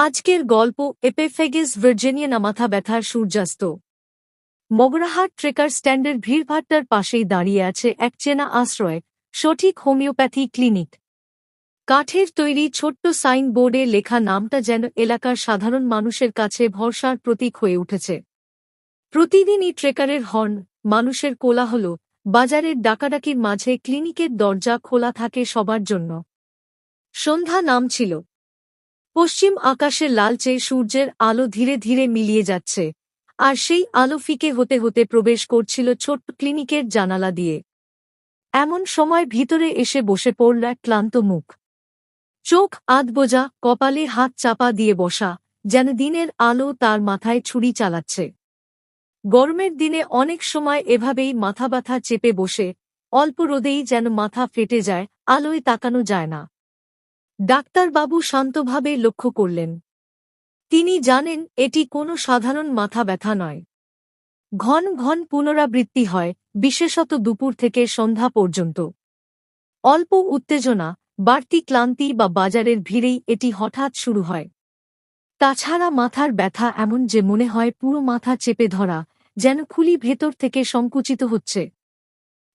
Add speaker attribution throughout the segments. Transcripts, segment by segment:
Speaker 1: আজকের গল্প এপেফেগিস ভার্জিনিয়ানা মাথা ব্যথার সূর্যাস্ত। মগরাহাট ট্রেকার স্ট্যান্ডের ভিড়ভাট্টার পাশেই দাঁড়িয়ে আছে এক চেনা আশ্রয়, সঠিক হোমিওপ্যাথি ক্লিনিক। কাঠের তৈরি ছোট্ট সাইনবোর্ডে লেখা নামটা যেন এলাকার সাধারণ মানুষের কাছে ভরসার প্রতীক হয়ে উঠেছে। প্রতিদিনই ট্রেকারের হর্ন, মানুষের কোলাহল, বাজারের ডাকাডাকির মাঝে ক্লিনিকের দরজা খোলা থাকে সবার জন্য। সন্ধ্যা নাম ছিল পশ্চিম আকাশে লালচে সূর্যের আলো ধীরে ধীরে মিলিয়ে যাচ্ছে, আর সেই আলো ফিকে হতে হতে প্রবেশ করছিল ছোট্ট ক্লিনিকের জানালা দিয়ে। এমন সময় ভিতরে এসে বসে পড়ল এক ক্লান্ত মুখ। চোখ আধবোজা কপালে হাত চাপা দিয়ে বসা, যেন দিনের আলো তার মাথায় ছুরি চালাচ্ছে। গরমের দিনে অনেক সময় এভাবেই মাথা ব্যথা চেপে বসে, অল্প রোদেই যেন মাথা ফেটে যায়, আলোয় তাকানো যায় না। ডাক্তারবাবু শান্তভাবে লক্ষ্য করলেন। তিনি জানেন, এটি কোনো সাধারণ মাথা ব্যথা নয়। ঘন ঘন পুনরাবৃত্তি হয়, বিশেষত দুপুর থেকে সন্ধ্যা পর্যন্ত। অল্প উত্তেজনা, বাড়তি ক্লান্তি বা বাজারের ভিড়েই এটি হঠাৎ শুরু হয়। তাছাড়া মাথার ব্যথা এমন যে মনে হয় পুরো মাথা চেপে ধরা, যেন খুলি ভেতর থেকে সংকুচিত হচ্ছে।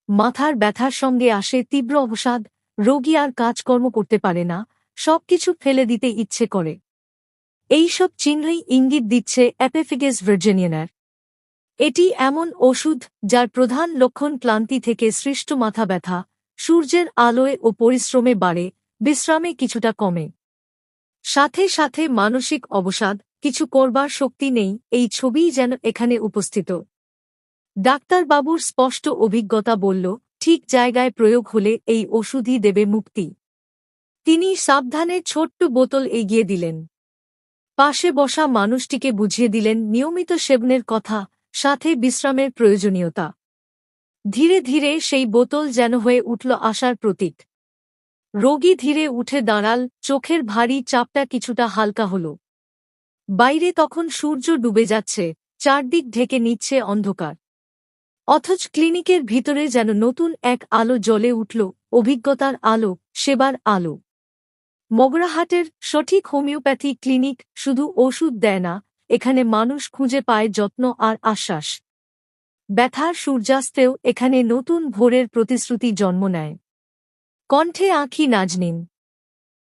Speaker 1: মাথার ব্যথার সঙ্গে আসে তীব্র অবসাদ, রোগী আর কাজকর্ম করতে পারে না সবকিছু ফেলে দিতে ইচ্ছে করে। এইসব চিহ্নই ইঙ্গিত দিচ্ছে অ্যাপেফিগেস ভার্জেনিয়ানার এটি এমন ওষুধ যার প্রধান লক্ষণ ক্লান্তি থেকে সৃষ্ট মাথা ব্যথা, সূর্যের আলোয় ও পরিশ্রমে বাড়ে, বিশ্রামে কিছুটা কমে। সাথে সাথে মানসিক অবসাদ, কিছু করবার শক্তি নেই, এই ছবিই যেন এখানে উপস্থিত। ডাক্তারবাবুর স্পষ্ট অভিজ্ঞতা বলল, ঠিক জায়গায় প্রয়োগ হলে এই ওষুধই দেবে মুক্তি। তিনি সাবধানে ছোট্ট বোতল এগিয়ে দিলেন। পাশে বসা মানুষটিকে বুঝিয়ে দিলেন নিয়মিত সেবনের কথা, সাথে বিশ্রামের প্রয়োজনীয়তা। ধীরে ধীরে সেই বোতল যেন হয়ে উঠল আশার প্রতীক। রোগী ধীরে উঠে দাঁড়াল, চোখের ভারী চাপটা কিছুটা হালকা হল। বাইরে তখন সূর্য ডুবে যাচ্ছে, চারদিক ঢেকে নিচ্ছে অন্ধকার। অথচ ক্লিনিকের ভিতরে যেন নতুন এক আলো জ্বলে উঠল, অভিজ্ঞতার আলো, সেবার আলো। মগরাহাটের সঠিক হোমিওপ্যাথি ক্লিনিক শুধু ওষুধ দেয় না, এখানে মানুষ খুঁজে পায় যত্ন আর আশ্বাস। ব্যথার সূর্যাস্তেও এখানে নতুন ভোরের প্রতিশ্রুতি জন্ম নেয়। কণ্ঠে আঁখি নাজনিন।